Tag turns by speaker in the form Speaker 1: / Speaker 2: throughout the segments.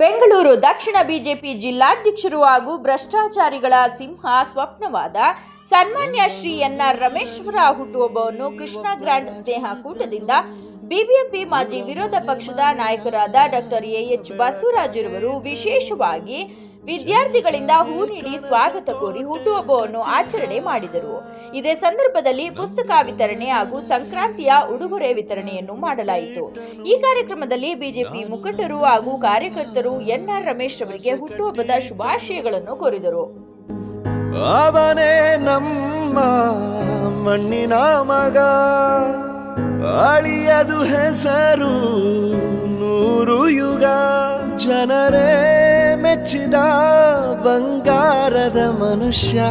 Speaker 1: ಬೆಂಗಳೂರು ದಕ್ಷಿಣ BJP ಜಿಲ್ಲಾಧ್ಯಕ್ಷರು ಹಾಗೂ ಭ್ರಷ್ಟಾಚಾರಿಗಳ ಸಿಂಹ ಸ್ವಪ್ನವಾದ ಸನ್ಮಾನ್ಯ Shri NR ರಮೇಶ್ವರ ಹುಟ್ಟುಹಬ್ಬವನ್ನು ಕೃಷ್ಣ ಗ್ರ್ಯಾಂಡ್ ಸ್ನೇಹ ಕೂಟದಿಂದ ಬಿಬಿಎಂಪಿ ಮಾಜಿ ವಿರೋಧ ಪಕ್ಷದ ನಾಯಕರಾದ ಡಾಕ್ಟರ್ ಎಎಚ್ ಬಸವರಾಜರವರು ವಿಶೇಷವಾಗಿ ವಿದ್ಯಾರ್ಥಿಗಳಿಂದ ಹೂ ನೀಡಿ ಸ್ವಾಗತ ಕೋರಿ ಹುಟ್ಟುಹಬ್ಬವನ್ನು ಆಚರಣೆ ಮಾಡಿದರು. ಇದೇ ಸಂದರ್ಭದಲ್ಲಿ ಪುಸ್ತಕ ವಿತರಣೆ ಹಾಗೂ ಸಂಕ್ರಾಂತಿಯ ಉಡುಗೊರೆ ವಿತರಣೆಯನ್ನು ಮಾಡಲಾಯಿತು. ಈ ಕಾರ್ಯಕ್ರಮದಲ್ಲಿ ಬಿಜೆಪಿ ಮುಖಂಡರು ಹಾಗೂ ಕಾರ್ಯಕರ್ತರು ಎನ್ಆರ್ ರಮೇಶ್ ಅವರಿಗೆ ಹುಟ್ಟುಹಬ್ಬದ ಶುಭಾಶಯಗಳನ್ನು ಕೋರಿದರು.
Speaker 2: ಅವನೇ ನಮ್ಮ ಮಣ್ಣಿನ ಮಗ. ಅಳಿಯದು ಹೆಸರು ನೂರು ಯುಗ. ಜನರೇ ಮೆಚ್ಚಿದ ಬಂಗಾರದ ಮನುಷ್ಯ.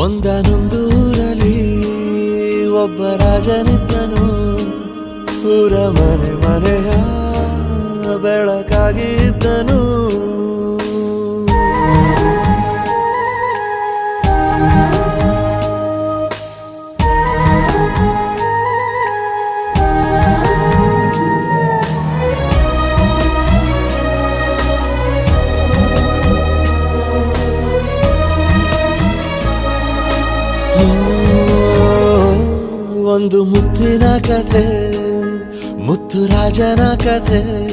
Speaker 2: ಒಂದನೊಂದೂರಲ್ಲಿ ಒಬ್ಬ ರಾಜನಿದ್ದನು. ಊರ ಮನೆ ಮನೆಯ ಬೆಳಕಾಗಿದ್ದನು ಒಂದು ಮುತ್ತಿನ ಕಥೆ, ಮುತ್ತು ರಾಜನ ಕಥೆ.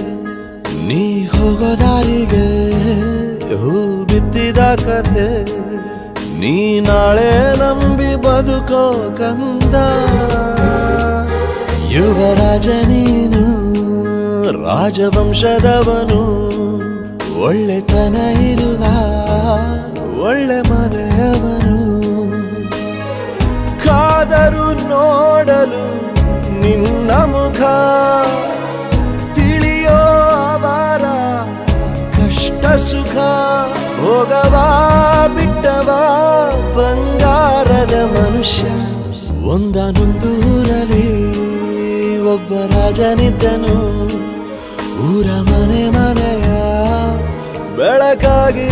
Speaker 2: ನೀ ಹೋಗೋದಾರಿಗೆ ಹೂ ಬಿತ್ತಿದ ಕಥೆ. ನೀ ನಾಳೆ ನಂಬಿ ಬದುಕೋ ಕಂದ. ಯುವರಾಜ ನೀನು, ರಾಜವಂಶದವನು. ಒಳ್ಳೆತನ ಇರುವ, ಒಳ್ಳೆ ಮನೆಯವನು. ಕಾದರು ನೋಡಲು ನಿನ್ನ ಮುಖ ತಿಳಿಯೋ ಅವರ ಕಷ್ಟ ಸುಖ ಹೋಗವಾ ಬಿಟ್ಟವಾ ಬಂಗಾರದ ಮನುಷ್ಯ ಒಂದನೊಂದೂರಲ್ಲಿ ಒಬ್ಬ ರಾಜನಿದ್ದನು. ಊರ ಮನೆ ಮನೆಯ ಬೆಳಕಾಗಿ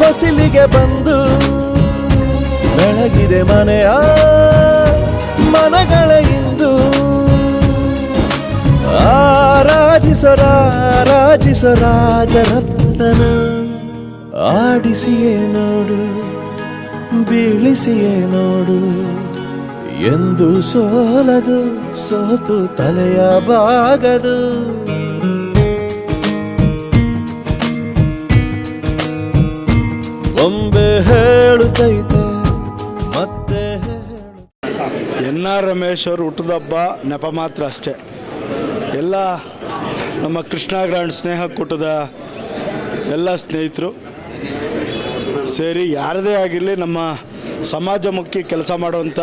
Speaker 2: ಹೊಸಿಲಿಗೆ ಬಂದು ಬೆಳಗಿದೆ ಮನೆಯ ಮನಗಳ ಇಂದು. ಆರಾಧಿಸರಾರಾಜಿಸ ರಾಜರತ್ನ ಆಡಿಸಿಯೇ ನೋಡು, ಬೀಳಿಸಿಯೇ ನೋಡು. ಎಂದು ಸೋಲದು, ಸೋತು ತಲೆಯ ಬಾಗದು ಬೊಂಬೆ ಹೇಳುತ್ತೈತೆ, ಮತ್ತೆ
Speaker 3: ಎನ್ ಆರ್ ರಮೇಶ್ ಅವರು ಹುಟ್ಟಿದ ಹಬ್ಬ ನೆಪ ಮಾತ್ರ ಅಷ್ಟೇ. ಎಲ್ಲ ನಮ್ಮ ಕೃಷ್ಣ ಗ್ರ್ಯಾಂಡ್ ಸ್ನೇಹ ಕೂಟದ ಎಲ್ಲ ಸ್ನೇಹಿತರು ಸೇರಿ ಯಾರದೇ ಆಗಿರಲಿ ನಮ್ಮ ಸಮಾಜಮುಖಿ ಕೆಲಸ ಮಾಡುವಂಥ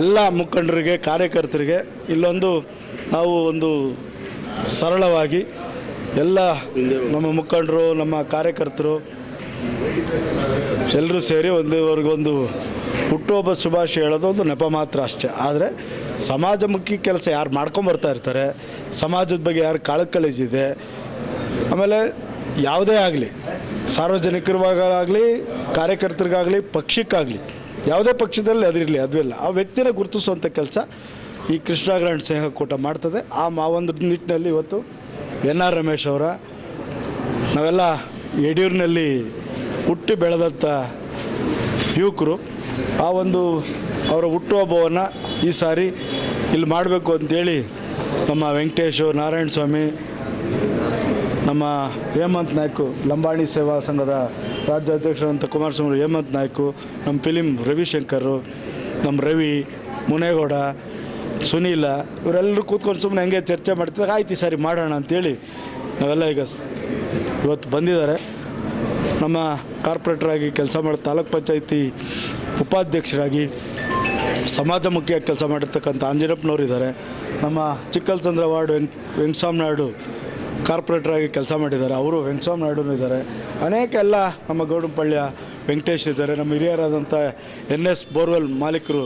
Speaker 3: ಎಲ್ಲ ಮುಖಂಡರಿಗೆ, ಕಾರ್ಯಕರ್ತರಿಗೆ ಇಲ್ಲೊಂದು ನಾವು ಒಂದು ಸರಳವಾಗಿ ಎಲ್ಲ ನಮ್ಮ ಮುಖಂಡರು, ನಮ್ಮ ಕಾರ್ಯಕರ್ತರು ಎಲ್ಲರೂ ಸೇರಿ ಒಂದು ಅವ್ರಿಗೊಂದು ಹುಟ್ಟುಹಬ್ಬ ಶುಭಾಶಯ ಹೇಳೋದು ಒಂದು ನೆಪ ಮಾತ್ರ ಅಷ್ಟೇ. ಆದರೆ ಸಮಾಜಮುಖಿ ಕೆಲಸ ಯಾರು ಮಾಡ್ಕೊಂಬರ್ತಾ ಇರ್ತಾರೆ, ಸಮಾಜದ ಬಗ್ಗೆ ಯಾರು ಕಾಳಕಳಿಸಿದೆ ಆಮೇಲೆ ಯಾವುದೇ ಆಗಲಿ ಸಾರ್ವಜನಿಕರವಾಗಲಿ ಕಾರ್ಯಕರ್ತರಿಗಾಗಲಿ, ಪಕ್ಷಕ್ಕಾಗಲಿ, ಯಾವುದೇ ಪಕ್ಷದಲ್ಲಿ ಅದಿರಲಿ ಅದುವಿಲ್ಲ ಆ ವ್ಯಕ್ತಿನ ಗುರುತಿಸುವಂಥ ಕೆಲಸ ಈ ಕೃಷ್ಣ ಗ್ರ್ಯಾಂಡ್ ಸ್ನೇಹ ಕೂಟ ಮಾಡ್ತದೆ. ಆ ಮಾ ನಿಟ್ಟಿನಲ್ಲಿ ಇವತ್ತು ಎನ್ ಆರ್ ರಮೇಶ್ ಅವರ ನಾವೆಲ್ಲ ಯಡಿಯೂರಿನಲ್ಲಿ ಹುಟ್ಟಿ ಬೆಳೆದಂಥ ಯುವಕರು ಆ ಒಂದು ಅವರ ಹುಟ್ಟುಹಬ್ಬವನ್ನು ಈ ಸಾರಿ ಇಲ್ಲಿ ಮಾಡಬೇಕು ಅಂತೇಳಿ ನಮ್ಮ ವೆಂಕಟೇಶು ನಾರಾಯಣ ಸ್ವಾಮಿ, ನಮ್ಮ ಹೇಮಂತ್ ನಾಯ್ಕು, ಲಂಬಾಣಿ ಸೇವಾ ಸಂಘದ ರಾಜ್ಯಾಧ್ಯಕ್ಷರಂತ ಕುಮಾರಸ್ವಾಮಿ ಹೇಮಂತ್ ನಾಯ್ಕು, ನಮ್ಮ ಫಿಲಿಂ ರವಿಶಂಕರು, ನಮ್ಮ ರವಿ ಮುನೇಗೌಡ, ಸುನೀಲ, ಇವರೆಲ್ಲರೂ ಕೂತ್ಕೊಂಡು ಸುಮ್ಮನೆ ಹಂಗೆ ಚರ್ಚೆ ಮಾಡ್ತಿದ್ದಾಗ ಆಯ್ತು ಈ ಸಾರಿ ಮಾಡೋಣ ಅಂತೇಳಿ ನಾವೆಲ್ಲ ಈಗ ಇವತ್ತು ಬಂದಿದ್ದಾರೆ. ನಮ್ಮ ಕಾರ್ಪೊರೇಟರಾಗಿ ಕೆಲಸ ಮಾಡೋ ತಾಲೂಕ್ ಪಂಚಾಯಿತಿ ಉಪಾಧ್ಯಕ್ಷರಾಗಿ ಸಮಾಜಮುಖಿಯಾಗಿ ಕೆಲಸ ಮಾಡಿರ್ತಕ್ಕಂಥ ಆಂಜನಪ್ಪನವ್ರು ಇದ್ದಾರೆ. ನಮ್ಮ ಚಿಕ್ಕಲ್ಚಂದ್ರ ವಾರ್ಡ್ ವೆಂಕ್ ವೆಂಕಸ್ವಾಮಿ ನಾಯ್ಡು ಕಾರ್ಪೊರೇಟ್ರಾಗಿ ಕೆಲಸ ಮಾಡಿದ್ದಾರೆ. ಅವರು ವೆಂಕಸ್ವಾಮಿ ನಾಯ್ಡು ಇದ್ದಾರೆ. ಅನೇಕ ಎಲ್ಲ ನಮ್ಮ ಗೌಡಂಪಳ್ಯ ವೆಂಕಟೇಶ್ ಇದ್ದಾರೆ. ನಮ್ಮ ಹಿರಿಯರಾದಂಥ ಎನ್ ಎಸ್ ಬೋರ್ವೆಲ್ ಮಾಲೀಕರು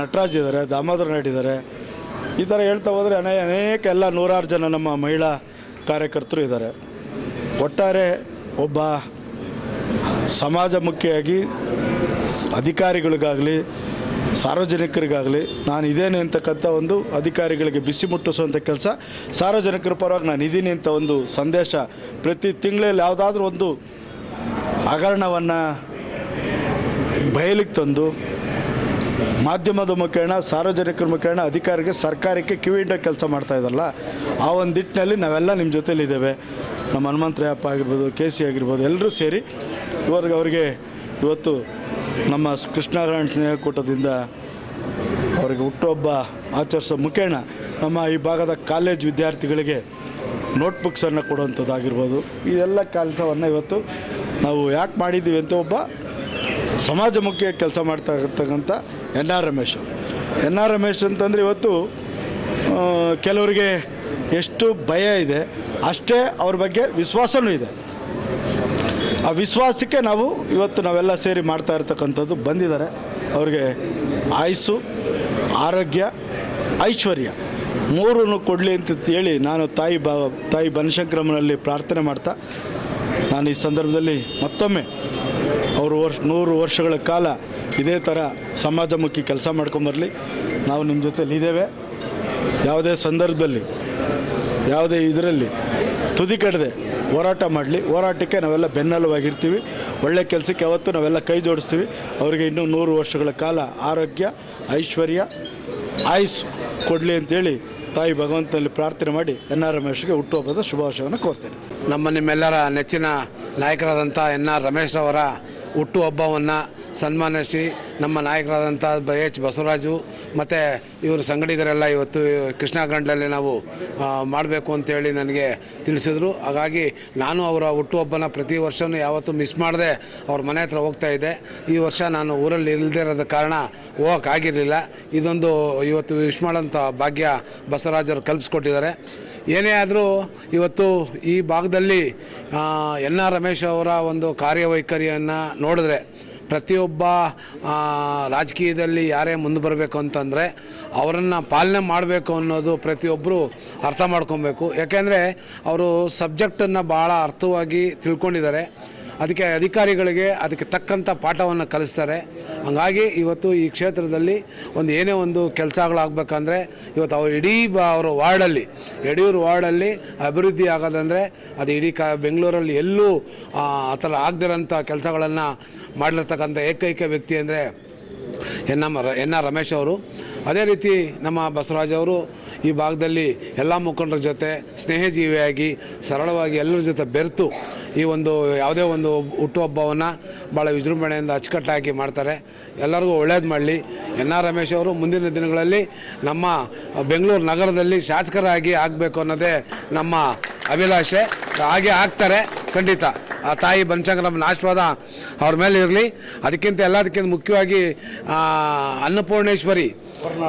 Speaker 3: ನಟರಾಜ್ ಇದ್ದಾರೆ, ದಾಮೋದರ ನಾಯ್ಡು ಇದ್ದಾರೆ. ಈ ಥರ ಹೇಳ್ತಾ ಹೋದರೆ ಅನೇ, ಅನೇಕ ಎಲ್ಲ ನೂರಾರು ಜನ ನಮ್ಮ ಮಹಿಳಾ ಕಾರ್ಯಕರ್ತರು ಇದ್ದಾರೆ. ಒಟ್ಟಾರೆ ಒಬ್ಬ ಸಮಾಜಮುಖಿಯಾಗಿ ಸ್- ಅಧಿಕಾರಿಗಳಿಗಾಗಲಿ, ಸಾರ್ವಜನಿಕರಿಗಾಗಲಿ ನಾನು ಇದೇನೆ ಅಂತಕ್ಕಂಥ ಒಂದು ಅಧಿಕಾರಿಗಳಿಗೆ ಬಿಸಿ ಮುಟ್ಟಿಸುವಂಥ ಕೆಲಸ. ಸಾರ್ವಜನಿಕರ ಪರವಾಗಿ ನಾನು ಇದ್ದೀನಿ ಅಂತ ಒಂದು ಸಂದೇಶ ಪ್ರತಿ ತಿಂಗಳಲ್ಲಿ ಯಾವುದಾದ್ರೂ ಒಂದು ಹಗರಣವನ್ನು ಬಯಲಿಗೆ ತಂದು ಮಾಧ್ಯಮದ ಮುಖೇಣ, ಸಾರ್ವಜನಿಕರ ಮುಖೇಣ ಅಧಿಕಾರಿಗೆ ಸರ್ಕಾರಕ್ಕೆ ಕಿವಿಂಡ ಕೆಲಸ ಮಾಡ್ತಾ ಇದ್ದಲ್ಲ ಆ ಒಂದು ನಿಟ್ಟಿನಲ್ಲಿ ನಾವೆಲ್ಲ ನಿಮ್ಮ ಜೊತೆಲಿದ್ದೇವೆ. ನಮ್ಮ ಹನುಮಂತ್ರಯಪ್ಪ ಆಗಿರ್ಬೋದು, ಕೆ ಸಿ ಆಗಿರ್ಬೋದು, ಎಲ್ಲರೂ ಸೇರಿ ಇವ್ರಿಗೆ ಅವರಿಗೆ ಇವತ್ತು ನಮ್ಮ ಕೃಷ್ಣಾರಾಯಣ ಸ್ನೇಹಕೂಟದಿಂದ ಅವರಿಗೆ ಹುಟ್ಟುಹಬ್ಬ ಆಚರಿಸೋ ಮುಖೇಣ ನಮ್ಮ ಈ ಭಾಗದ ಕಾಲೇಜ್ ವಿದ್ಯಾರ್ಥಿಗಳಿಗೆ ನೋಟ್ಬುಕ್ಸನ್ನು ಕೊಡುವಂಥದ್ದಾಗಿರ್ಬೋದು. ಈ ಎಲ್ಲ ಕೆಲಸವನ್ನು ಇವತ್ತು ನಾವು ಯಾಕೆ ಮಾಡಿದ್ದೀವಿ ಅಂತ ಒಬ್ಬ ಸಮಾಜಮುಖಿ ಕೆಲಸ ಮಾಡ್ತಾ ಇರ್ತಕ್ಕಂಥ N R Ramesh N R Ramesh ಅಂತಂದರೆ ಇವತ್ತು ಕೆಲವರಿಗೆ ಎಷ್ಟು ಭಯ ಇದೆ ಅಷ್ಟೇ ಅವ್ರ ಬಗ್ಗೆ ವಿಶ್ವಾಸವೂ ಇದೆ. ಆ ವಿಶ್ವಾಸಕ್ಕೆ ನಾವು ಇವತ್ತು ನಾವೆಲ್ಲ ಸೇರಿ ಮಾಡ್ತಾ ಇರ್ತಕ್ಕಂಥದ್ದು ಬಂದಿದ್ದಾರೆ. ಅವ್ರಿಗೆ ಆಯಸ್ಸು, ಆರೋಗ್ಯ, ಐಶ್ವರ್ಯ ಮೂರನ್ನು ಕೊಡಲಿ ಅಂತ ಹೇಳಿ ನಾನು ತಾಯಿ ಬಾ, ತಾಯಿ ಬನಶಂಕ್ರಮನಲ್ಲಿ ಪ್ರಾರ್ಥನೆ ಮಾಡ್ತಾ, ನಾನು ಈ ಸಂದರ್ಭದಲ್ಲಿ ಮತ್ತೊಮ್ಮೆ ಅವರು ವರ್ಷ, ನೂರು ವರ್ಷಗಳ ಕಾಲ ಇದೇ ಥರ ಸಮಾಜಮುಖಿ ಕೆಲಸ ಮಾಡ್ಕೊಂಬರಲಿ ನಾವು ನಿಮ್ಮ ಜೊತೆಲಿ ಇದ್ದೇವೆ. ಯಾವುದೇ ಸಂದರ್ಭದಲ್ಲಿ, ಯಾವುದೇ ಇದರಲ್ಲಿ ತುದಿ ಕಡದೆ. ಹೋರಾಟ ಮಾಡಲಿ. ಹೋರಾಟಕ್ಕೆ ನಾವೆಲ್ಲ ಬೆನ್ನೆಲುವಾಗಿರ್ತೀವಿ ಒಳ್ಳೆ ಕೆಲಸಕ್ಕೆ ಯಾವತ್ತೂ ನಾವೆಲ್ಲ ಕೈ ಜೋಡಿಸ್ತೀವಿ. ಅವರಿಗೆ ಇನ್ನೂ ನೂರು ವರ್ಷಗಳ ಕಾಲ ಆರೋಗ್ಯ, ಐಶ್ವರ್ಯ ಆಯುಸ್ ಕೊಡಲಿ ಅಂತೇಳಿ ತಾಯಿ ಭಗವಂತನಲ್ಲಿ ಪ್ರಾರ್ಥನೆ ಮಾಡಿ ಎನ್ ಆರ್ ರಮೇಶ್ಗೆ ಹುಟ್ಟುಹಬ್ಬದ ಶುಭಾಶಯವನ್ನು ಕೋರ್ತೇನೆ.
Speaker 4: ನಮ್ಮ ನಿಮ್ಮೆಲ್ಲರ ನೆಚ್ಚಿನ ನಾಯಕರಾದಂಥ ಎನ್ ಆರ್ ರಮೇಶ್ ಅವರ ಹುಟ್ಟುಹಬ್ಬವನ್ನು ಸನ್ಮಾನಿಸಿ ನಮ್ಮ ನಾಯಕರಾದಂಥ ಎಚ್ ಬಸವರಾಜು ಮತ್ತು ಇವರು ಸಂಗಡಿಗರೆಲ್ಲ ಇವತ್ತು ಕೃಷ್ಣ ನಾವು ಮಾಡಬೇಕು ಅಂತೇಳಿ ನನಗೆ ತಿಳಿಸಿದರು. ಹಾಗಾಗಿ ನಾನು ಅವರ ಹುಟ್ಟುಹಬ್ಬನ ಪ್ರತಿ ವರ್ಷವೂ ಯಾವತ್ತೂ ಮಿಸ್ ಮಾಡದೆ ಅವ್ರ ಮನೆ ಹತ್ರ ಹೋಗ್ತಾ ಇದ್ದೆ. ಈ ವರ್ಷ ನಾನು ಊರಲ್ಲಿ ಇಲ್ಲದೇ ಇರೋದ ಕಾರಣ ಹೋಗೋಕ್ಕಾಗಿರಲಿಲ್ಲ ಇದೊಂದು ಇವತ್ತು ವಿಶ್ ಮಾಡೋಂಥ ಭಾಗ್ಯ ಬಸವರಾಜರು ಕಲ್ಪಿಸ್ಕೊಟ್ಟಿದ್ದಾರೆ. ಏನೇ ಆದರೂ ಇವತ್ತು ಈ ಭಾಗದಲ್ಲಿ ಎನ್ ಆರ್ ರಮೇಶ್ ಅವರ ಒಂದು ಕಾರ್ಯವೈಖರಿಯನ್ನು ನೋಡಿದ್ರೆ ಪ್ರತಿಯೊಬ್ಬ ರಾಜಕೀಯದಲ್ಲಿ ಯಾರೇ ಮುಂದೆ ಬರಬೇಕು ಅಂತಂದರೆ ಅವರನ್ನು ಪಾಲನೆ ಮಾಡಬೇಕು ಅನ್ನೋದು ಪ್ರತಿಯೊಬ್ಬರು ಅರ್ಥ ಮಾಡ್ಕೊಬೇಕು. ಯಾಕೆಂದರೆ ಅವರು ಸಬ್ಜೆಕ್ಟನ್ನು ಭಾಳ ಅರ್ಥವಾಗಿ ತಿಳ್ಕೊಂಡಿದ್ದಾರೆ. ಅದಕ್ಕೆ ಅಧಿಕಾರಿಗಳಿಗೆ ಅದಕ್ಕೆ ತಕ್ಕಂಥ ಪಾಠವನ್ನು ಕಲಿಸ್ತಾರೆ. ಹಂಗಾಗಿ ಇವತ್ತು ಈ ಕ್ಷೇತ್ರದಲ್ಲಿ ಒಂದು ಏನೇ ಒಂದು ಕೆಲಸಗಳಾಗಬೇಕಂದ್ರೆ ಇವತ್ತು ಅವ್ರು ಇಡೀ ಬ ಅವರ ವಾರ್ಡಲ್ಲಿ, ಯಡಿಯೂರು ವಾರ್ಡಲ್ಲಿ ಅಭಿವೃದ್ಧಿ ಆಗೋದಂದರೆ ಅದು ಇಡೀ ಕ ಬೆಂಗಳೂರಲ್ಲಿ ಎಲ್ಲೂ, ಆ ಥರ ಆಗದಿರೋಂಥ ಕೆಲಸಗಳನ್ನು ಮಾಡಿರ್ತಕ್ಕಂಥ ಏಕೈಕ ವ್ಯಕ್ತಿ ಅಂದರೆ N M N R Ramesh ಅವರು. ಅದೇ ರೀತಿ ನಮ್ಮ ಬಸವರಾಜ್ ಅವರು ಈ ಭಾಗದಲ್ಲಿ ಎಲ್ಲ ಮುಖಂಡರ ಜೊತೆ ಸ್ನೇಹಜೀವಿಯಾಗಿ ಸರಳವಾಗಿ ಎಲ್ಲರ ಜೊತೆ ಬೆರೆತು ಈ ಒಂದು ಯಾವುದೇ ಒಂದು ಹುಟ್ಟುಹಬ್ಬವನ್ನು ಭಾಳ ವಿಜೃಂಭಣೆಯಿಂದ ಅಚ್ಚುಕಟ್ಟಾಗಿ ಮಾಡ್ತಾರೆ. ಎಲ್ಲರಿಗೂ ಒಳ್ಳೇದು ಮಾಡಲಿ. ಎನ್ ಆರ್ ರಮೇಶ್ ಅವರು ಮುಂದಿನ ದಿನಗಳಲ್ಲಿ ನಮ್ಮ ಬೆಂಗಳೂರು ನಗರದಲ್ಲಿ ಶಾಸಕರಾಗಿ ಆಗಬೇಕು ಅನ್ನೋದೇ ನಮ್ಮ ಅಭಿಲಾಷೆ. ಹಾಗೆ ಆಗ್ತಾರೆ, ಖಂಡಿತ. ಆ ತಾಯಿ ಬನಶಂಕರಮ್ಮನ ಆಶೀರ್ವಾದ ಅವ್ರ ಮೇಲೆ ಇರಲಿ. ಅದಕ್ಕಿಂತ ಎಲ್ಲದಕ್ಕಿಂತ ಮುಖ್ಯವಾಗಿ ಅನ್ನಪೂರ್ಣೇಶ್ವರಿ,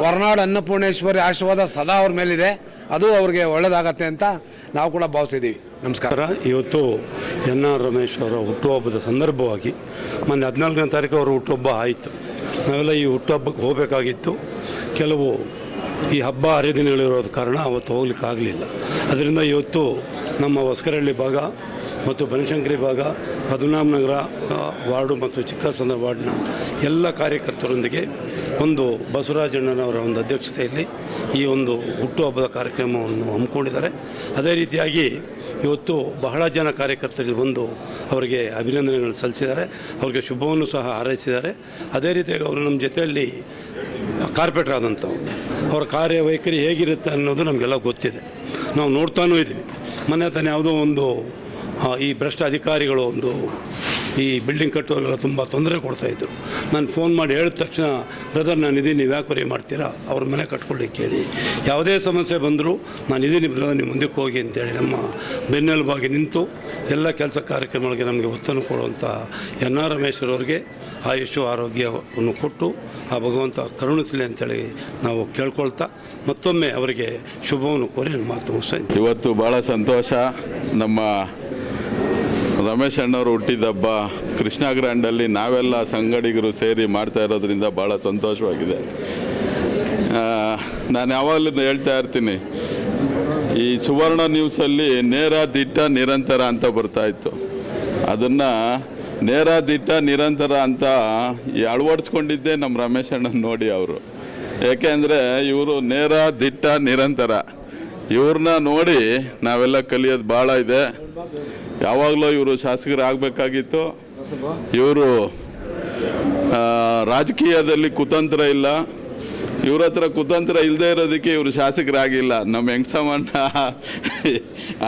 Speaker 4: ಹೊರನಾಡು ಅನ್ನಪೂರ್ಣೇಶ್ವರಿ ಆಶೀರ್ವಾದ ಸದಾ ಅವ್ರ ಮೇಲಿದೆ. ಅದು ಅವ್ರಿಗೆ ಒಳ್ಳೆಯದಾಗತ್ತೆ ಅಂತ ನಾವು ಕೂಡ ಭಾವಿಸಿದ್ದೀವಿ. ನಮಸ್ಕಾರ.
Speaker 5: ಇವತ್ತು ಎನ್ ಆರ್ ರಮೇಶ್ ಅವರ ಹುಟ್ಟುಹಬ್ಬದ ಸಂದರ್ಭವಾಗಿ ಮೊನ್ನೆ ಹದಿನಾಲ್ಕನೇ ತಾರೀಕು ಅವರ ಹುಟ್ಟುಹಬ್ಬ ಆಯಿತು. ನಾವೆಲ್ಲ ಈ ಹುಟ್ಟುಹಬ್ಬಕ್ಕೆ ಹೋಗಬೇಕಾಗಿತ್ತು. ಕೆಲವು ಈ ಹಬ್ಬ ಹರಿದಿನಗಳಿರೋದ ಕಾರಣ ಅವತ್ತು ಹೋಗ್ಲಿಕ್ಕೆ ಆಗಲಿಲ್ಲ. ಅದರಿಂದ ಇವತ್ತು ನಮ್ಮ ಹೊಸಕರಹಳ್ಳಿ ಭಾಗ ಮತ್ತು ಬನಶಂಕರಿ ಭಾಗ ಪದ್ಮನಾಭ ನಗರ ವಾರ್ಡು ಮತ್ತು ಚಿಕ್ಕಸಂದ್ರ ವಾರ್ಡ್ನ ಎಲ್ಲ ಕಾರ್ಯಕರ್ತರೊಂದಿಗೆ ಒಂದು ಬಸವರಾಜಣ್ಣನವರ ಒಂದು ಅಧ್ಯಕ್ಷತೆಯಲ್ಲಿ ಈ ಒಂದು ಹುಟ್ಟುಹಬ್ಬದ ಕಾರ್ಯಕ್ರಮವನ್ನು ಹಮ್ಮಿಕೊಂಡಿದ್ದಾರೆ. ಅದೇ ರೀತಿಯಾಗಿ ಇವತ್ತು ಬಹಳ ಜನ ಕಾರ್ಯಕರ್ತರಿಗೆ ಬಂದು ಅವರಿಗೆ ಅಭಿನಂದನೆಗಳನ್ನು ಸಲ್ಲಿಸಿದ್ದಾರೆ. ಅವರಿಗೆ ಶುಭವನ್ನು ಸಹ ಹಾರೈಸಿದ್ದಾರೆ. ಅದೇ ರೀತಿಯಾಗಿ ಅವರು ನಮ್ಮ ಜೊತೆಯಲ್ಲಿ ಕಾರ್ಪೆಟರ್ ಆದಂಥವ್ರು. ಅವರ ಕಾರ್ಯವೈಖರಿ ಹೇಗಿರುತ್ತೆ ಅನ್ನೋದು ನಮಗೆಲ್ಲ ಗೊತ್ತಿದೆ. ನಾವು ನೋಡ್ತಾನೂ ಇದ್ದೀವಿ. ಮೊನ್ನೆ ತಾನೇ ಯಾವುದೋ ಒಂದು ಈ ಭ್ರಷ್ಟ ಅಧಿಕಾರಿಗಳು ಒಂದು ಈ ಬಿಲ್ಡಿಂಗ್ ಕಟ್ಟುವಲ್ಲೆಲ್ಲ ತುಂಬ ತೊಂದರೆ ಕೊಡ್ತಾಯಿದ್ರು ನಾನು ಫೋನ್ ಮಾಡಿ ಹೇಳಿದ ತಕ್ಷಣ ಬ್ರದರ್ ನಾನು ಇದೀನಿ, ನೀವು ಯಾಕೆ ಬರೀ ಮಾಡ್ತೀರಾ? ಅವ್ರ ಮನೆ ಕಟ್ಕೊಳ್ಳಿಕ್ಕೆ ಹೇಳಿ. ಯಾವುದೇ ಸಮಸ್ಯೆ ಬಂದರೂ, ನಾನು ಇದೀನಿ ಬ್ರದರ್ ನೀವು ಮುಂದಕ್ಕೆ ಹೋಗಿ ಅಂತೇಳಿ ನಮ್ಮ ಬೆನ್ನೆಲುಬಾಗಿ ನಿಂತು, ಎಲ್ಲ ಕೆಲಸ ಕಾರ್ಯಕ್ರಮಗಳಿಗೆ ನಮಗೆ ಒತ್ತನ್ನು ಕೊಡುವಂಥ ಎನ್ ಆರ್ ರಮೇಶ್ವರವ್ರಿಗೆ ಆಯುಷು, ಆರೋಗ್ಯವನ್ನು ಕೊಟ್ಟು, ಆ ಭಗವಂತ ಕರುಣಿಸಲಿ ಅಂತೇಳಿ ನಾವು ಕೇಳ್ಕೊಳ್ತಾ, ಮತ್ತೊಮ್ಮೆ ಅವರಿಗೆ ಶುಭವನ್ನು ಕೋರಿ ಮಾತು ಮುಗಿಸ್ತೀನಿ
Speaker 6: ಇವತ್ತು ಭಾಳ ಸಂತೋಷ. ನಮ್ಮ ರಮೇಶ್ ಅಣ್ಣವರು ಹುಟ್ಟಿದಬ್ಬ ಕೃಷ್ಣ ಗ್ರ್ಯಾಂಡಲ್ಲಿ ನಾವೆಲ್ಲ ಸಂಗಡಿಗರು ಸೇರಿ ಮಾಡ್ತಾ ಇರೋದ್ರಿಂದ ಭಾಳ ಸಂತೋಷವಾಗಿದೆ. ನಾನು ಯಾವಾಗಲೂ ಹೇಳ್ತಾ ಇರ್ತೀನಿ, ಈ ಸುವರ್ಣ ನ್ಯೂಸಲ್ಲಿ ನೇರ ದಿಟ್ಟ ನಿರಂತರ ಅಂತ ಬರ್ತಾ ಇತ್ತು. ಅದನ್ನು ನೇರ ದಿಟ್ಟ ನಿರಂತರ ಅಂತ ಅಳವಡಿಸ್ಕೊಂಡಿದ್ದೆ ನಮ್ಮ ರಮೇಶ್ ಅಣ್ಣನ ನೋಡಿ ಅವರು. ಏಕೆಂದರೆ ಇವರು ನೇರ ದಿಟ್ಟ ನಿರಂತರ. ಇವ್ರನ್ನ ನೋಡಿ ನಾವೆಲ್ಲ ಕಲಿಯೋದು ಭಾಳ ಇದೆ. ಯಾವಾಗಲೂ ಇವರು ಶಾಸಕರಾಗಬೇಕಾಗಿತ್ತು. ಇವರು ರಾಜಕೀಯದಲ್ಲಿ ಕುತಂತ್ರ ಇಲ್ಲ. ಇವ್ರ ಹತ್ರ ಕುತಂತ್ರ ಇಲ್ಲದೆ ಇರೋದಕ್ಕೆ ಇವರು ಶಾಸಕರಾಗಿಲ್ಲ. ನಮ್ಮ ಹೆಂಗ್ಸಮಣ್ಣ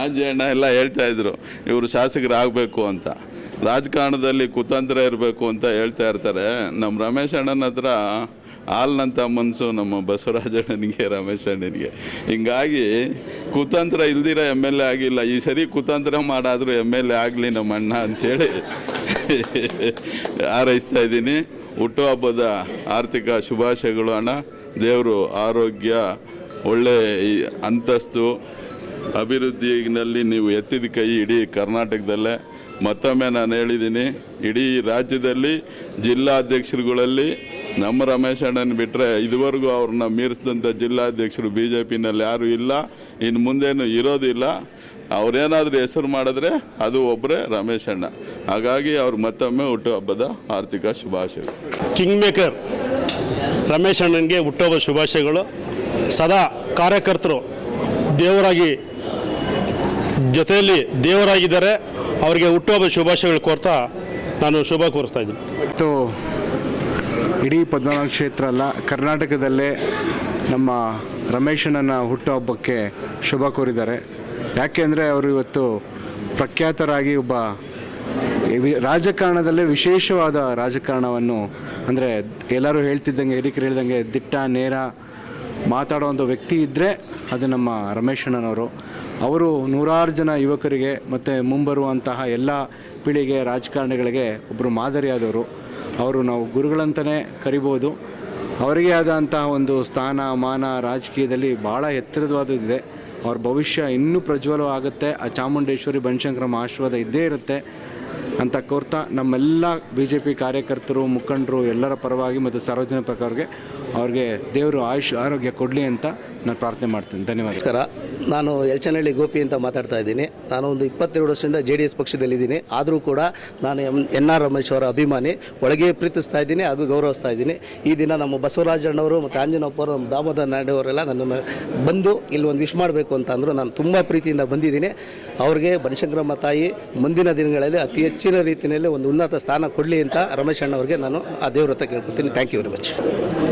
Speaker 6: ಆಂಜಣ್ಣ ಎಲ್ಲ ಹೇಳ್ತಾ ಇದ್ರು ಇವರು ಶಾಸಕರಾಗಬೇಕು ಅಂತ. ರಾಜಕಾರಣದಲ್ಲಿ ಕುತಂತ್ರ ಇರಬೇಕು ಅಂತ ಹೇಳ್ತಾ ಇರ್ತಾರೆ. ನಮ್ಮ ರಮೇಶ್ ಅಣ್ಣನ ಹತ್ರ ಹಾಲ್ನಂತ ಮನಸ್ಸು ನಮ್ಮ ಬಸವರಾಜಣ್ಣನಿಗೆ ರಮೇಶ್ ಅಣ್ಣನಿಗೆ ಹಿಂಗಾಗಿ ಕುತಂತ್ರ ಇಲ್ದಿರ ಎಂ ಎಲ್ ಎ ಆಗಿಲ್ಲ. ಈ ಸರಿ ಕುತಂತ್ರ ಮಾಡಾದರೂ ಎಂ ಎಲ್ ಎ ಆಗಲಿ ನಮ್ಮ ಅಣ್ಣ ಅಂಥೇಳಿ ಹಾರೈಸ್ತಾ ಇದ್ದೀನಿ. ಹುಟ್ಟುಹಬ್ಬದ ಆರ್ಥಿಕ ಶುಭಾಶಯಗಳು ಅಣ್ಣ. ದೇವರು ಆರೋಗ್ಯ, ಒಳ್ಳೆ ಅಂತಸ್ತು, ಅಭಿವೃದ್ಧಿನಲ್ಲಿ ನೀವು ಎತ್ತಿದ ಕೈ ಇಡೀ ಕರ್ನಾಟಕದಲ್ಲೇ. ಮತ್ತೊಮ್ಮೆ ನಾನು ಹೇಳಿದ್ದೀನಿ, ಇಡೀ ರಾಜ್ಯದಲ್ಲಿ ಜಿಲ್ಲಾಧ್ಯಕ್ಷರುಗಳಲ್ಲಿ ನಮ್ಮ ರಮೇಶ್ ಅಣ್ಣನ ಬಿಟ್ಟರೆ ಇದುವರೆಗೂ ಅವ್ರನ್ನ ಮೀರಿಸಿದಂಥ ಜಿಲ್ಲಾಧ್ಯಕ್ಷರು ಬಿ ಜೆ ಪಿನಲ್ಲಿ ಯಾರೂ ಇಲ್ಲ. ಇನ್ನು ಮುಂದೇನು ಇರೋದಿಲ್ಲ. ಅವರೇನಾದರೂ ಹೆಸರು ಮಾಡಿದ್ರೆ ಅದು ಒಬ್ಬರೇ ರಮೇಶ್ ಅಣ್ಣ. ಹಾಗಾಗಿ ಅವ್ರು ಮತ್ತೊಮ್ಮೆ ಹುಟ್ಟುಹಬ್ಬದ ಆರ್ಥಿಕ ಶುಭಾಶಯ
Speaker 7: ಕಿಂಗ್ ಮೇಕರ್ ರಮೇಶ್ ಅಣ್ಣನಿಗೆ ಹುಟ್ಟುಹಬ್ಬ ಶುಭಾಶಯಗಳು. ಸದಾ ಕಾರ್ಯಕರ್ತರು ದೇವರಾಗಿ ಜೊತೆಯಲ್ಲಿ ದೇವರಾಗಿದ್ದಾರೆ. ಅವರಿಗೆ ಹುಟ್ಟುಹಬ್ಬ ಶುಭಾಶಯಗಳು ಕೋರ್ತಾ ನಾನು ಶುಭ ಕೋರ್ತಾ ಇದ್ದೀನಿ.
Speaker 8: ಇಡೀ ಪದ್ಮನಾಭ ಕ್ಷೇತ್ರ ಅಲ್ಲ, ಕರ್ನಾಟಕದಲ್ಲೇ ನಮ್ಮ ರಮೇಶಣ್ಣನ ಹುಟ್ಟುಹಬ್ಬಕ್ಕೆ ಶುಭ ಕೋರಿದ್ದಾರೆ. ಯಾಕೆ ಅಂದರೆ ಅವರು ಇವತ್ತು ಪ್ರಖ್ಯಾತರಾಗಿ ಒಬ್ಬ ರಾಜಕಾರಣದಲ್ಲೇ ವಿಶೇಷವಾದ ರಾಜಕಾರಣವನ್ನು ಅಂದರೆ ಎಲ್ಲರೂ ಹೇಳ್ತಿದ್ದಂಗೆ, ಹಿರಿಕರು ಹೇಳ್ದಂಗೆ ದಿಟ್ಟ, ನೇರ ಮಾತಾಡುವಂಥ ವ್ಯಕ್ತಿ ಇದ್ದರೆ ಅದು ನಮ್ಮ ರಮೇಶಣ್ಣನವರು. ಅವರು ನೂರಾರು ಜನ ಯುವಕರಿಗೆ ಮತ್ತು ಮುಂಬರುವಂತಹ ಎಲ್ಲ ಪೀಳಿಗೆ ರಾಜಕಾರಣಿಗಳಿಗೆ ಒಬ್ಬರು ಮಾದರಿಯಾದವರು. ಅವರು ನಾವು ಗುರುಗಳಂತಲೇ ಕರಿಬೋದು. ಅವರಿಗೆ ಆದಂತಹ ಒಂದು ಸ್ಥಾನ, ಮಾನ ರಾಜಕೀಯದಲ್ಲಿ ಭಾಳ ಎತ್ತರವಾದದಿದೆ ಅವ್ರ ಭವಿಷ್ಯ ಇನ್ನೂ ಪ್ರಜ್ವಲವಾಗುತ್ತೆ ಆ ಚಾಮುಂಡೇಶ್ವರಿ ಬನಶಂಕರಮ್ಮ ಆಶೀರ್ವಾದ ಇದ್ದೇ ಇರುತ್ತೆ. ಅಂತ ಕೋರ್ತಾ ನಮ್ಮೆಲ್ಲ ಬಿ ಜೆ ಪಿ ಕಾರ್ಯಕರ್ತರು, ಮುಖಂಡರು ಎಲ್ಲರ ಪರವಾಗಿ ಮತ್ತು ಸಾರ್ವಜನಿಕ ಪ್ರಕಾರಕ್ಕೆ ಅವ್ರಿಗೆ ದೇವರು ಆಯುಷ್ ಆರೋಗ್ಯ ಕೊಡಲಿ ಅಂತ ನಾನು ಪ್ರಾರ್ಥನೆ ಮಾಡ್ತೀನಿ. ಧನ್ಯವಾದ
Speaker 9: ನಮಸ್ಕಾರ. ನಾನು ಎಲ್ಚನಹಳ್ಳಿ ಗೋಪಿ ಅಂತ ಮಾತಾಡ್ತಾ ಇದ್ದೀನಿ. ನಾನು ಒಂದು ಇಪ್ಪತ್ತೆರಡು ವರ್ಷದಿಂದ ಜೆ ಡಿ ಎಸ್ ಪಕ್ಷದಲ್ಲಿದ್ದೀನಿ. ಆದರೂ ಕೂಡ ನಾನು ಎಂ ಎನ್ ಆರ್ ರಮೇಶ್ ಅವರ ಅಭಿಮಾನಿ ಒಳಗೆ ಪ್ರೀತಿಸ್ತಾ ಇದ್ದೀನಿ ಹಾಗೂ ಗೌರವಿಸ್ತಾ ಇದ್ದೀನಿ. ಈ ದಿನ ನಮ್ಮ ಬಸವರಾಜಣ್ಣವರು ಮತ್ತು ಆಂಜನಪ್ಪ ಅವರು ನಮ್ಮ ದಾಮೋದರ ನಾಯ್ಡು ಅವರೆಲ್ಲ ನನ್ನನ್ನು ಬಂದು ಇಲ್ಲಿ ಒಂದು ವಿಶ್ ಮಾಡಬೇಕು ಅಂತ ಅಂದರು ನಾನು ತುಂಬ ಪ್ರೀತಿಯಿಂದ ಬಂದಿದ್ದೀನಿ. ಅವ್ರಿಗೆ ಬನಶಂಕರಮ್ಮ ತಾಯಿ ಮುಂದಿನ ದಿನಗಳಲ್ಲಿ ಅತಿ ಹೆಚ್ಚಿನ ರೀತಿಯಲ್ಲಿ ಒಂದು ಉನ್ನತ ಸ್ಥಾನ ಕೊಡಲಿ ಅಂತ ರಮೇಶ್ ಅಣ್ಣವ್ರಿಗೆ ನಾನು ಆ ದೇವ್ರ ಹತ್ರ ಕೇಳ್ಕೊತೀನಿ. ಥ್ಯಾಂಕ್ ಯು ವೆರಿ ಮಚ್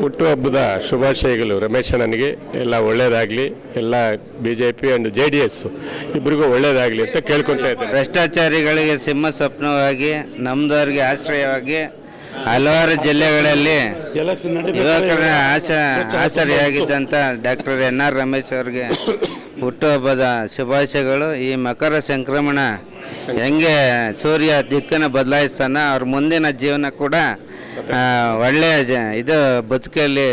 Speaker 7: ಹುಟ್ಟುಹಬ್ಬದ ಶುಭಾಶಯಗಳು ರಮೇಶ್ ಅಣ್ಣನಿಗೆ. ಎಲ್ಲ ಒಳ್ಳೇದಾಗಲಿ ಎಲ್ಲ B J P and J D S ಇಬ್ಬರಿಗೂ ಒಳ್ಳೇದಾಗಲಿ ಅಂತ ಕೇಳ್ಕೊತಾ ಇದ್ದೆ
Speaker 10: ಭ್ರಷ್ಟಾಚಾರಿಗಳಿಗೆ ಸಿಂಹ ಸ್ವಪ್ನವಾಗಿ ನಮ್ದವ್ರಿಗೆ ಆಶ್ರಯವಾಗಿ ಹಲವಾರು ಜಿಲ್ಲೆಗಳಲ್ಲಿ ಯುವಕರ ಆಶ ಆಸರಿಯಾಗಿದ್ದಂಥ ಡಾಕ್ಟರ್ ಎನ್ ಆರ್ ರಮೇಶ್ ಅವ್ರಿಗೆ ಹುಟ್ಟುಹಬ್ಬದ ಶುಭಾಶಯಗಳು. ಈ ಮಕರ ಸಂಕ್ರಮಣ ಹೆಂಗೆ ಸೂರ್ಯ ದಿಕ್ಕನ್ನು ಬದಲಾಯಿಸ್ತಾನ ಅವ್ರ ಮುಂದಿನ ಜೀವನ ಕೂಡ ಒಳ್ಳೆಯ ಜ ಇದು ಬದುಕಲ್ಲಿ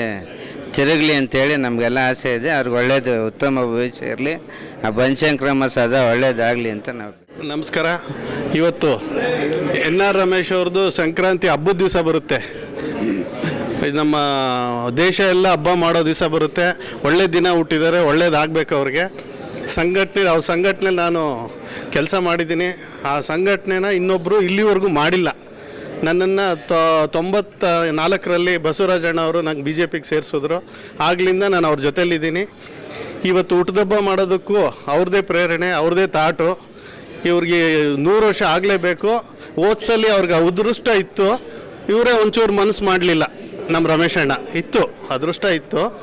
Speaker 10: ತಿರುಗಲಿ ಅಂತೇಳಿ ನಮಗೆಲ್ಲ ಆಸೆ ಇದೆ. ಅವ್ರಿಗೆ ಒಳ್ಳೇದು, ಉತ್ತಮ ಭವಿಷ್ಯ ಇರಲಿ. ಆ ಬನಶಂಕ್ರಮ ಸದಾ ಒಳ್ಳೇದಾಗಲಿ ಅಂತ ನಾವು
Speaker 7: ನಮಸ್ಕಾರ. ಇವತ್ತು ಎನ್ ಆರ್ ರಮೇಶ್ ಅವ್ರದ್ದು ಸಂಕ್ರಾಂತಿ ಹಬ್ಬದ ದಿವಸ ಬರುತ್ತೆ. ನಮ್ಮ ದೇಶ ಎಲ್ಲ ಹಬ್ಬ ಮಾಡೋ ದಿವಸ ಬರುತ್ತೆ. ಒಳ್ಳೆ ದಿನ ಹುಟ್ಟಿದ್ದಾರೆ ಒಳ್ಳೇದಾಗಬೇಕು ಅವ್ರಿಗೆ. ಸಂಘಟನೆ, ಅವ್ರ ಸಂಘಟನೆ ನಾನು ಕೆಲಸ ಮಾಡಿದ್ದೀನಿ. ಆ ಸಂಘಟನೆನ ಇನ್ನೊಬ್ಬರು ಇಲ್ಲಿವರೆಗೂ ಮಾಡಿಲ್ಲ. ನನ್ನನ್ನು ತೊಂಬತ್ತ ನಾಲ್ಕರಲ್ಲಿ ಬಸವರಾಜಣ್ಣ ಅವರು ನಂಗೆ ಬಿ ಜೆ ಪಿಗೆ ಸೇರಿಸಿದ್ರು. ಆಗ್ಲಿಂದ ನಾನು ಅವ್ರ ಜೊತೆಲಿದ್ದೀನಿ ಇವತ್ತು ಹುಟ್ಟದಬ್ಬ ಮಾಡೋದಕ್ಕೂ ಅವ್ರದ್ದೇ ಪ್ರೇರಣೆ ಅವ್ರದ್ದೇ ತಾಟು. ಇವ್ರಿಗೆ ನೂರು ವರ್ಷ ಆಗಲೇಬೇಕು. ಓದ್ಸಲಿ ಅವ್ರಿಗೆ ಅದೃಷ್ಟ ಇತ್ತು. ಇವರೇ ಒಂಚೂರು ಮನಸ್ಸು ಮಾಡಲಿಲ್ಲ. ನಮ್ಮ ರಮೇಶ್ ಅಣ್ಣ. ಇತ್ತು. ಅದೃಷ್ಟ ಇತ್ತು.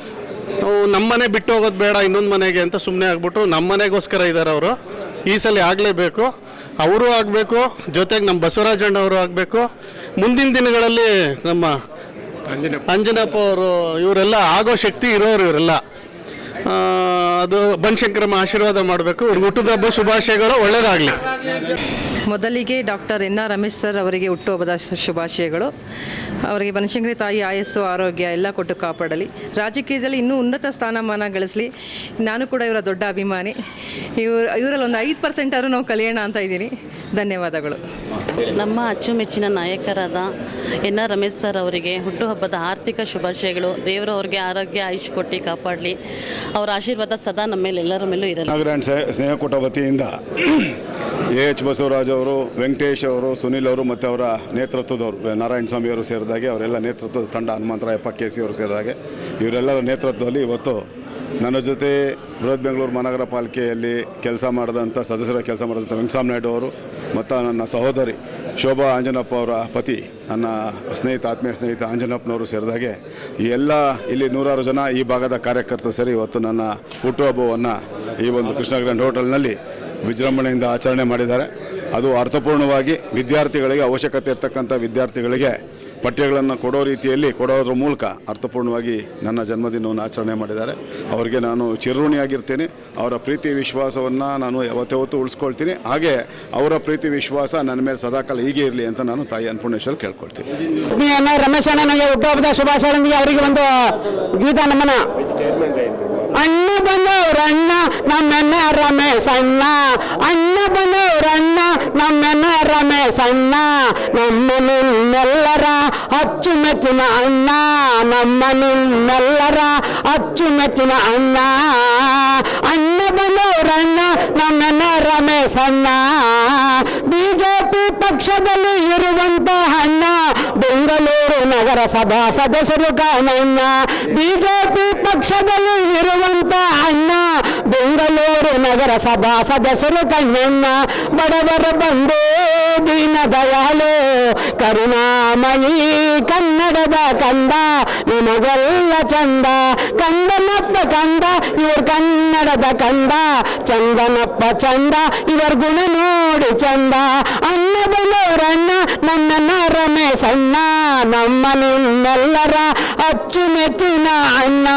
Speaker 7: ನಮ್ಮನೆ ನಮ್ಮ ಮನೆ ಬಿಟ್ಟು ಹೋಗೋದು ಬೇಡ ಇನ್ನೊಂದು ಮನೆಗೆ ಅಂತ ಸುಮ್ಮನೆ ಆಗ್ಬಿಟ್ರು. ನಮ್ಮ ಮನೆಗೋಸ್ಕರ ಇದ್ದಾರೆ ಅವರು. ಈ ಸಲ ಆಗಲೇಬೇಕು. ಅವರು ಆಗಬೇಕು ಜೊತೆಗೆ ನಮ್ಮ ಬಸವರಾಜಣ್ಣವರು ಆಗಬೇಕು. ಮುಂದಿನ ದಿನಗಳಲ್ಲಿ ನಮ್ಮ ಅಂಜನಪ್ಪ. ಅವರು ಇವರೆಲ್ಲ ಆಗೋ ಶಕ್ತಿ ಇರೋರು ಇವರೆಲ್ಲ. ಅದು ಬನಶಂಕರಮ್ಮ ಆಶೀರ್ವಾದ ಮಾಡಬೇಕು. ಇವ್ರಿಗೆ ಹುಟ್ಟದ ಹಬ್ಬ ಶುಭಾಶಯಗಳು ಒಳ್ಳೆಯದಾಗಲಿ
Speaker 11: ಮೊದಲಿಗೆ doctor N R Ramesh sir ಅವರಿಗೆ ಹುಟ್ಟುಹಬ್ಬದ ಶುಭಾಶಯಗಳು. ಅವರಿಗೆ ಬನಶಂಕರಿ ತಾಯಿ ಆಯಸ್ಸು ಆರೋಗ್ಯ ಎಲ್ಲ ಕೊಟ್ಟು ಕಾಪಾಡಲಿ. ರಾಜಕೀಯದಲ್ಲಿ ಇನ್ನೂ ಉನ್ನತ ಸ್ಥಾನಮಾನ ಗಳಿಸಲಿ. ನಾನು ಕೂಡ ಇವರ ದೊಡ್ಡ ಅಭಿಮಾನಿ. ಇವರು ಇವರಲ್ಲಿ ಒಂದು ಐದು ಪರ್ಸೆಂಟ್ ಆದರೂ ನಾವು ಕಲಿಯೋಣ ಅಂತ ಇದ್ದೀನಿ. ಧನ್ಯವಾದಗಳು.
Speaker 12: ನಮ್ಮ ಅಚ್ಚುಮೆಚ್ಚಿನ ನಾಯಕರಾದ ಎನ್ ಆರ್ ರಮೇಶ್ ಸರ್ ಅವರಿಗೆ ಹುಟ್ಟುಹಬ್ಬದ ಆರ್ಥಿಕ ಶುಭಾಶಯಗಳು. ದೇವರು ಅವರಿಗೆ ಆರೋಗ್ಯ ಆಯುಷ್ ಕೊಟ್ಟು ಕಾಪಾಡಲಿ. ಅವರ ಆಶೀರ್ವಾದ ಸದಾ ನಮ್ಮ ಮೇಲೆ ಎಲ್ಲರ ಮೇಲೂ ಇರಲಿ.
Speaker 13: ನಾಗರಾಯಣ್ ಸ್ನೇಹಕೂಟ ವತಿಯಿಂದ ಎ ಎಚ್ ಬಸವರಾಜ್ ಅವರು, ವೆಂಕಟೇಶ್ ಅವರು, ಸುನಿಲ್ ಅವರು ಮತ್ತು ಅವರ ನೇತೃತ್ವದವರು ನಾರಾಯಣ ಸ್ವಾಮಿ ಅವರು ಸೇರಿದಾಗೆ ಅವರೆಲ್ಲ ನೇತೃತ್ವದ ತಂಡ ಹನುಮಂತರಾಯಪ್ಪ, ಕೆ ಸಿ ಅವರು ಸೇರಿದಾಗೆ. ಇವರೆಲ್ಲರ ನೇತೃತ್ವದಲ್ಲಿ ಇವತ್ತು ನನ್ನ ಜೊತೆ ಬೃಹತ್ ಬೆಂಗಳೂರು ಮಹಾನಗರ ಪಾಲಿಕೆಯಲ್ಲಿ ಕೆಲಸ ಮಾಡಿದಂಥ ಸದಸ್ಯರ ಕೆಲಸ ಮಾಡಿದಂಥ ವೆಂಕಟಸ್ವಾಮಿ ನಾಯ್ಡು ಅವರು, ಮತ್ತು ನನ್ನ ಸಹೋದರಿ ಶೋಭಾ ಆಂಜನಪ್ಪ ಅವರ ಪತಿ, ನನ್ನ ಸ್ನೇಹಿತ, ಆತ್ಮೀಯ ಸ್ನೇಹಿತ ಆಂಜನಪ್ಪನವರು ಸೇರಿದಾಗೆ, ಈ ಎಲ್ಲ ಇಲ್ಲಿ ನೂರಾರು ಜನ ಈ ಭಾಗದ ಕಾರ್ಯಕರ್ತರು ಸೇರಿ ಇವತ್ತು ನನ್ನ ಹುಟ್ಟುಹಬ್ಬವನ್ನು ಈ ಒಂದು ಕೃಷ್ಣ ಗ್ರ್ಯಾಂಡ್ ಹೋಟೆಲ್ನಲ್ಲಿ ವಿಜೃಂಭಣೆಯಿಂದ ಆಚರಣೆ ಮಾಡಿದ್ದಾರೆ. ಅದು ಅರ್ಥಪೂರ್ಣವಾಗಿ ವಿದ್ಯಾರ್ಥಿಗಳಿಗೆ ಅವಶ್ಯಕತೆ ಇರ್ತಕ್ಕಂಥ ವಿದ್ಯಾರ್ಥಿಗಳಿಗೆ ಪಠ್ಯಗಳನ್ನು ಕೊಡೋ ರೀತಿಯಲ್ಲಿ, ಕೊಡೋದ್ರ ಮೂಲಕ ಅರ್ಥಪೂರ್ಣವಾಗಿ ನನ್ನ ಜನ್ಮದಿನವನ್ನು ಆಚರಣೆ ಮಾಡಿದ್ದಾರೆ. ಅವರಿಗೆ ನಾನು ಚಿರಋಣಿಯಾಗಿರ್ತೀನಿ. ಅವರ ಪ್ರೀತಿ ವಿಶ್ವಾಸವನ್ನು ನಾನು ಯಾವತ್ತಾವತ್ತು ಉಳಿಸ್ಕೊಳ್ತೀನಿ. ಹಾಗೆ ಅವರ ಪ್ರೀತಿ ವಿಶ್ವಾಸ ನನ್ನ ಮೇಲೆ ಸದಾಕಾಲ ಹೀಗೆ ಇರಲಿ ಅಂತ ನಾನು ತಾಯಿ ಅನ್ನಪೂರ್ಣೇಶ್ವರ್ ಕೇಳ್ಕೊಳ್ತೀನಿ.
Speaker 11: ರಮೇಶ್ ಅಣ್ಣನಿಗೆ ಹುಟ್ಟುಹಬ್ಬದ ಶುಭಾಶಯದೊಂದಿಗೆ ಅವರಿಗೆ ಒಂದು ಗೀತ ನಮನ. ಅಣ್ಣ ಬಂದವ್ರಣ್ಣ ನಮ್ಮಣ್ಣ ರಮೇಶ್ ಅಣ್ಣ ಅಣ್ಣ ಬಂದವ್ರಣ್ಣ ನಮ್ಮೆನ್ನ ರಮೇಶಣ್ಣ ನಮ್ಮ ನಿನ್ನೆಲ್ಲರ ಅಚ್ಚುಮೆಚ್ಚಿನ ಅಣ್ಣ, ನಮ್ಮ ನಿನ್ನೆಲ್ಲರ ಅಚ್ಚುಮೆಚ್ಚಿನ ಅಣ್ಣ. ಅಣ್ಣ ರಣ್ಣ ನಮ್ಮನ ರಮೇಶಣ್ಣ ಬಿಜೆಪಿ ಪಕ್ಷದಲ್ಲಿ ಇರುವಂತ ಅಣ್ಣ, ಬೆಂಗಳೂರು ನಗರ ಸಭಾ ಸದಸ್ಯರು ಕಾಣಣ್ಣ. ಬಿಜೆಪಿ ಪಕ್ಷದಲ್ಲಿ ಇರುವಂತ ಅಣ್ಣ ಬೆಂಗಳೂರು ನಗರ ಸಭಾ ಸದಸ್ಯರು ಕಣ್ಣಣ್ಣ ಬಡವರ ಬಂದು ದೀನ ದಯಾಳು ಕರುಣಾಮಯಿ ಕನ್ನಡದ ಕಂದ ನಿಮಗೆಲ್ಲ ಚಂದ ಕಂದನಪ್ಪ ಕಂದ ಇವ್ರ ಕನ್ನಡದ ಕಂದ ಚಂದನಪ್ಪ ಚಂದ ಇವರ ಗುಣ ನೋಡಿ ಚಂದ ಅಣ್ಣ ಬಂದವರಣ್ಣ ನನ್ನನ್ನ ರಮೇಶ್ ಅಣ್ಣ ನಮ್ಮ ನಿಮ್ಮೆಲ್ಲರ ಅಚ್ಚುಮೆಚ್ಚಿನ ಅಣ್ಣ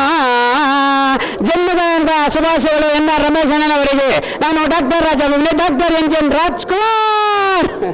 Speaker 11: ಜನ್ಮದ ಶುಭಾಶಯಗಳು ಎನ್ನ ರಮೇಶ್ ಅಣ್ಣನವರಿಗೆ ನಾನು doctor Raja doctor N N Rajkumar.